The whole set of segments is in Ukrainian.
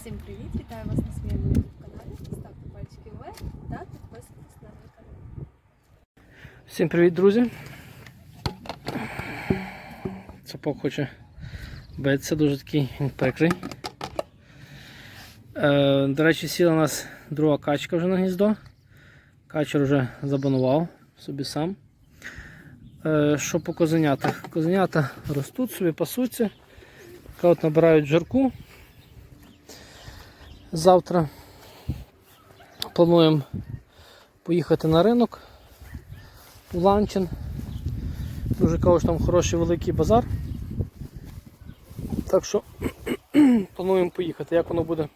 Всім привіт! Вітаю вас на своєму YouTube каналі. Ставте пальчики вверх та підписуйтесь на мій канал. Всім привіт, друзі. Цапок хоче битися, дуже такий він прикрий. Е, до речі, сіла у нас друга качка вже на гніздо. Качер вже забанував собі сам. Е, що по козенятах? Козенята ростуть собі, пасуться. От набирають жарку. Завтра плануємо поїхати на ринок у Ланчин. Дуже кажуть, що там хороший великий базар. Так що плануємо поїхати. Як воно буде,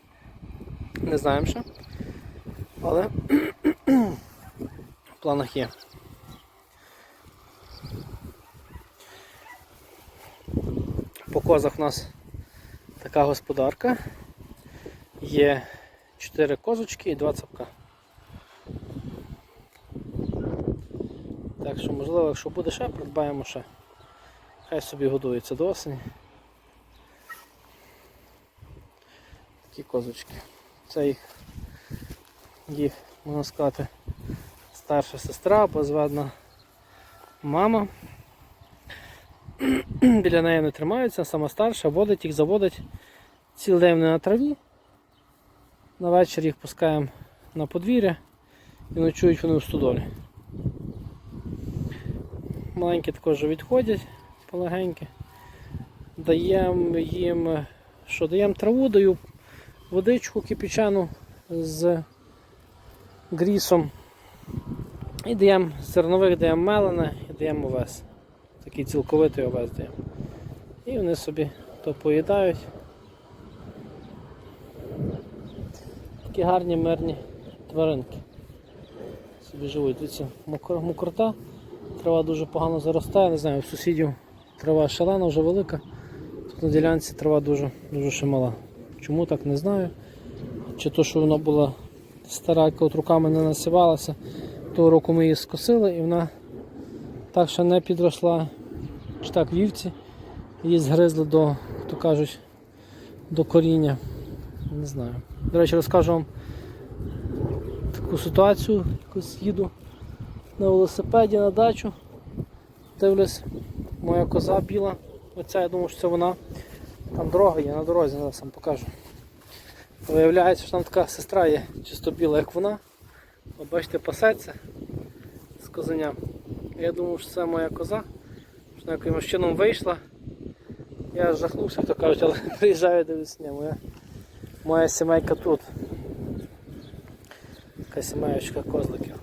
не знаємо ще. Але в планах є. По козах у нас така господарка. Є 4 козочки і 2 цапка. Так що, можливо, якщо буде ще, придбаємо ще. Хай собі годується до осені. Такі козочки. Це їх, їх, можна сказати, старша сестра, позведена мама. Біля неї не тримаються, сама старша, водить їх, заводить цілий день на траві. На вечір їх пускаємо на подвір'я і ночують вони в стодолі. Маленькі також відходять полегенькі. Даємо їм, що даємо траву, даю водичку кипячану з грісом. І даємо зернових, даємо мелене і даємо овес. Такий цілковитий овес даємо. І вони собі то поїдають. Такі гарні мирні тваринки. Собі живуть. Дивіться, мокр- мокрота. Трава дуже погано заростає, не знаю, у сусідів трава шалена, вже велика. Тут на ділянці трава дуже дуже ще мала. Чому так не знаю. Чи то, що вона була стара, яка от руками не насівалася, того року ми її скосили і вона так ще не підросла. Чи так вівці її згризли до, то кажуть, до коріння. Не знаю. До речі, розкажу вам таку ситуацію, якось їду на велосипеді на дачу. Дивлюсь, моя коза біла. Оця, я думаю, що це вона. Там дорога є на дорозі, зараз вам покажу. Виявляється, що там така сестра є, чисто біла, як вона. От бачите, пасеться з козеням. Я думав, що це моя коза, що вона якимось чином вийшла. Я жахнувся, як то кажуть, але приїжджаю дивлюсь, ні, моя, моя сімейка тут. Така сімеєчка козликів.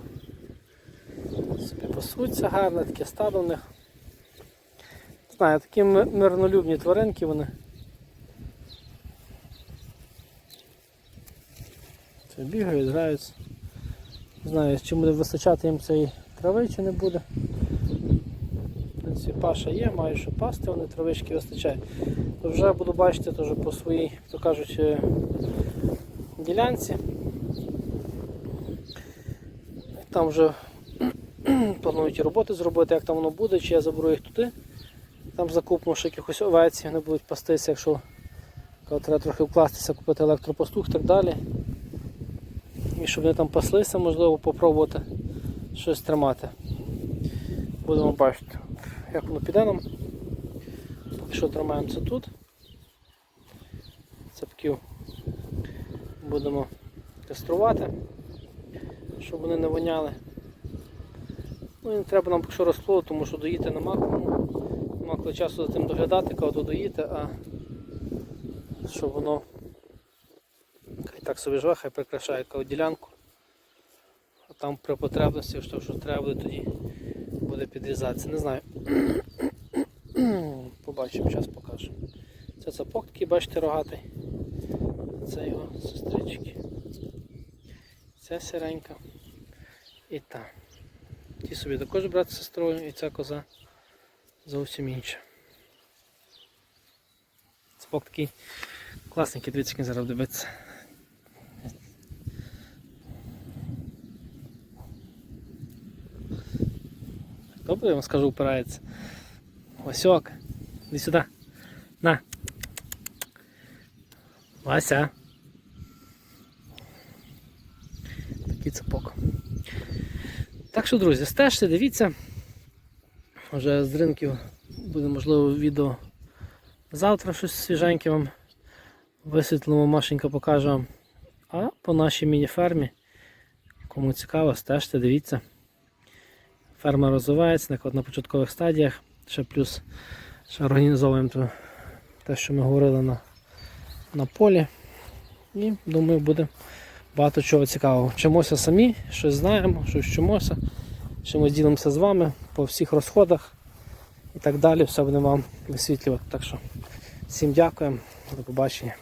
Собі пасуться гарне, таке стадо в них. Знаю, такі мирнолюбні тваринки вони. Це бігають, граються. Не знаю, чи буде вистачати їм цієї трави, чи не буде. Принципі, паша є, маю що пасти, вони травички вистачає. То вже буду бачити теж по своїй, то кажуть, е, ділянці. Там вже планують роботи зробити, як там воно буде, чи я заберу їх туди. Там закупимо ще якихось овець, вони будуть пастися, якщо треба трохи вкластися, купити електропастух і так далі. І щоб вони там паслися, можливо, попробувати щось тримати. Будемо бачити, як воно піде нам. Що тримаємося тут. Цепків будемо каструвати, щоб вони не воняли. Ну і не треба нам що розплоду, тому що доїти нема кому. Нема коли часу за тим доглядати, коли то доїти, а щоб воно хай так собі живе, хай прикрашає кого ділянку. А там при потребності, що, що треба тоді буде підрізатися. Не знаю. Побачимо, час покажу. Це цапок такий, бачите, рогатий. Це його сестрички. Це сиренька. І та. Ті собі також брат з сестрою і ця коза зовсім інша. Цапок такий класний, дивіться, зараз дивиться. то я вам скажу, упирається. Осьок. Іди сюди. На. Вася. Такий цепок. Так що, друзі, стежте, дивіться. Вже з ринків буде можливо відео завтра щось свіженьке вам висвітлимо, Машенька покаже вам. А по нашій міні-фермі, кому цікаво, стежте, дивіться. Ферма розвивається на, початкових стадіях. Ще плюс ще організовуємо те, що ми говорили на, на полі. І думаю, буде багато чого цікавого. Вчимося самі, щось знаємо, щось вчимося. Чимось ділимося з вами по всіх розходах і так далі. Все будемо вам висвітлювати. Так що всім дякуємо, до побачення.